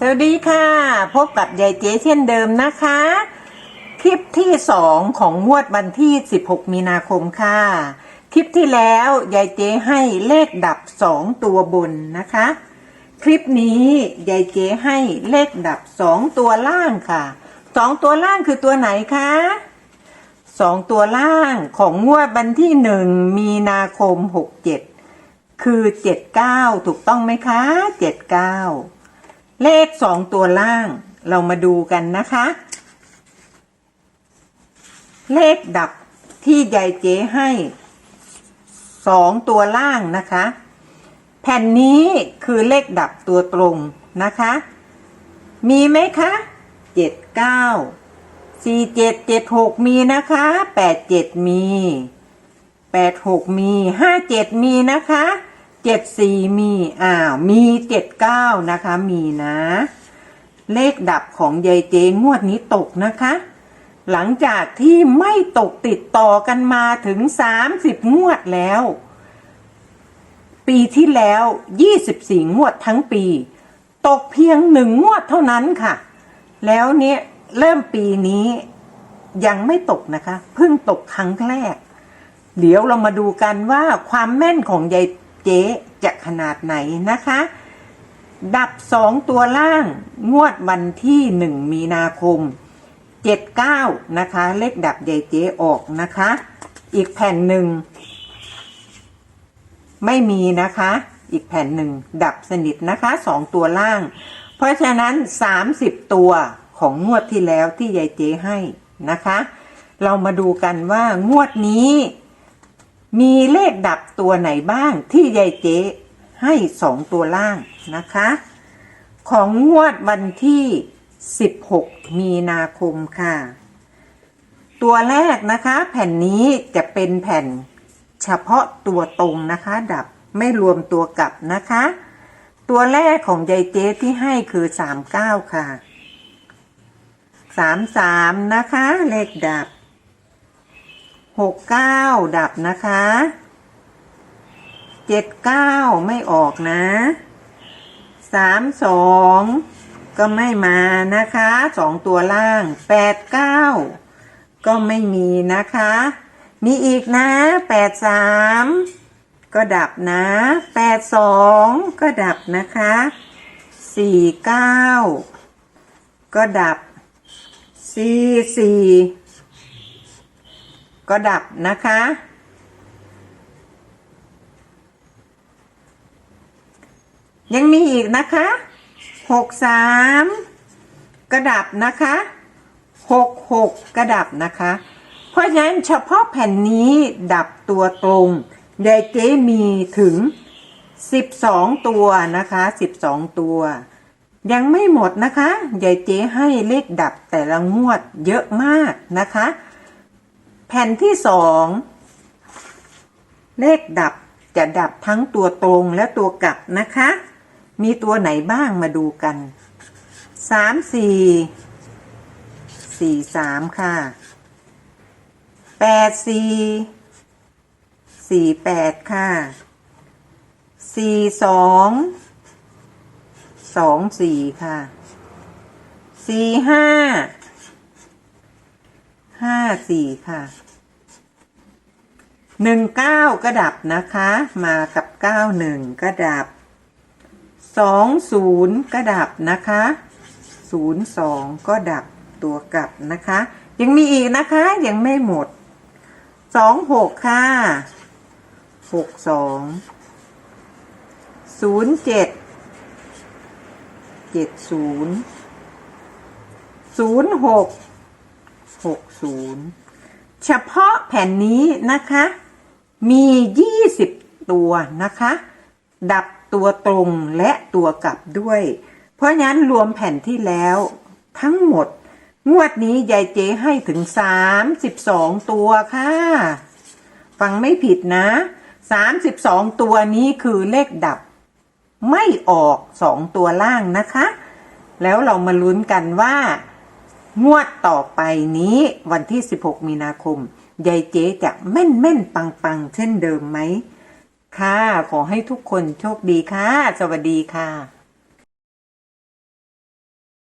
สวัสดีค่ะ พบกับยายเจ๊เช่นเดิมนะคะ คลิปที่สองของงวดวันที่ 16 มีนาคมค่ะ คลิปที่แล้วยายเจ๊ให้เลขดับสองตัวบนนะคะ คลิปนี้ยายเจ๊ให้เลขดับสองตัวล่างค่ะสองตัวล่างคือตัวไหนคะสองตัวล่างของงวดวันที่หนึ่งมีนาคมหกเจ็ดคือเจ็ดเก้าถูกต้องไหมคะเจ็ด เลขสองตัวล่าง เรามาดูกันนะคะ เลขดับที่ยายเจ๊ให้สองตัวล่างนะคะ แผ่นนี้คือเลขดับตัวตรงนะคะ มีไหมคะเจ็ดเก้าสี่เจ็ดเจ็ดหกมีนะคะแปดเจ็ดมีแปดหกมีห้าเจ็ดมีนะคะ เจ็ดสี่มีอ้าวมีเจ็ดเก้านะคะ มีนะ เลขดับของยายเจงวดนี้ตกนะคะ หลังจากที่ไม่ตกติดต่อกันมาถึงสามสิบงวดแล้ว ปีที่แล้ว24งวดทั้งปี ตกเพียงหนึ่งงวดเท่านั้นค่ะ แล้วเนี่ยเริ่มปีนี้ยังไม่ตกนะคะ เพิ่งตกครั้งแรก เดี๋ยวเรามาดูกันว่าความแม่นของยาย เจ๊จะขนาดไหนนะคะ ดับสองตัวล่างงวดวันที่หนึ่งมีนาคมเจ็ดเก้านะคะ เลขดับยายเจ๊ออกนะคะ อีกแผ่นหนึ่ง ไม่มีนะคะ อีกแผ่นหนึ่ง ดับสนิทนะคะสองตัวล่าง เพราะฉะนั้นสามสิบตัวของงวดที่แล้วที่ยายเจ๊ให้นะคะ เรามาดูกันว่างวดนี้ มีเลขดับตัวไหนบ้างที่ยายเจ๊ให้สองตัวล่างนะคะ ของงวดวันที่ 16 มีนาคมค่ะ ตัวแรกนะคะ แผ่นนี้จะเป็นแผ่นเฉพาะตัวตรงนะคะ ดับไม่รวมตัวกลับนะคะ ตัวแรกของยายเจ๊ที่ให้คือ 39 ค่ะ 33 นะคะ เลขดับ 69ดับนะคะ79ไม่ออกนะ32ก็ไม่มานะคะสองตัวล่าง89ก็ไม่มีนะคะ มีอีกนะ83ก็ดับนะ82ก็ดับนะคะ49ก็ดับ44 ก็ดับนะคะ ยังมีอีกนะคะหกสามกระดับนะคะหกหกกระดับนะคะ เพราะฉะนั้นเฉพาะแผ่นนี้ดับตัวตรงยายเจ๊มีถึงสิบสองตัวนะคะสิบสองตัว ยังไม่หมดนะคะยายเจ๊ให้เลขดับแต่ละงวดเยอะมากนะคะ ผ่นที่สองเลขดับจะดับทั้งตัวตรงและตัวกลับนะคะ มีตัวไหนบ้างมาดูกันสามสี่สี่สามค่ะแปดสี่สี่แปดค่ะสี่สองสองสี่ค่ะสี่ห้าห้าสี่ค่ะ หนึ่งเก้าก็ดับนะคะ มากับเก้าหนึ่งก็ดับสองศูนย์ก็ดับนะคะศูนย์สองก็ดับตัวกลับนะคะ ยังมีอีกนะคะยังไม่หมดสองหกค่ะหกสองศูนย์เจ็ดเจ็ดศูนย์ศูนย์หกหกศูนย์เฉพาะแผ่นนี้นะคะ มียี่สิบตัวนะคะ ดับตัวตรงและตัวกลับด้วย เพราะงั้นรวมแผ่นที่แล้วทั้งหมด งวดนี้ยายเจ๊ให้ถึงสามสิบสองตัวค่ะ ฟังไม่ผิดนะสามสิบสองตัวนี้คือเลขดับ ไม่ออกสองตัวล่างนะคะ แล้วเรามาลุ้นกันว่า งวดต่อไปนี้วันที่ 16 มีนาคม ยายเจ๊จะแม่นแม่นปังปังเช่นเดิมไหมค่ะ ขอให้ทุกคนโชคดีค่ะ สวัสดีค่ะ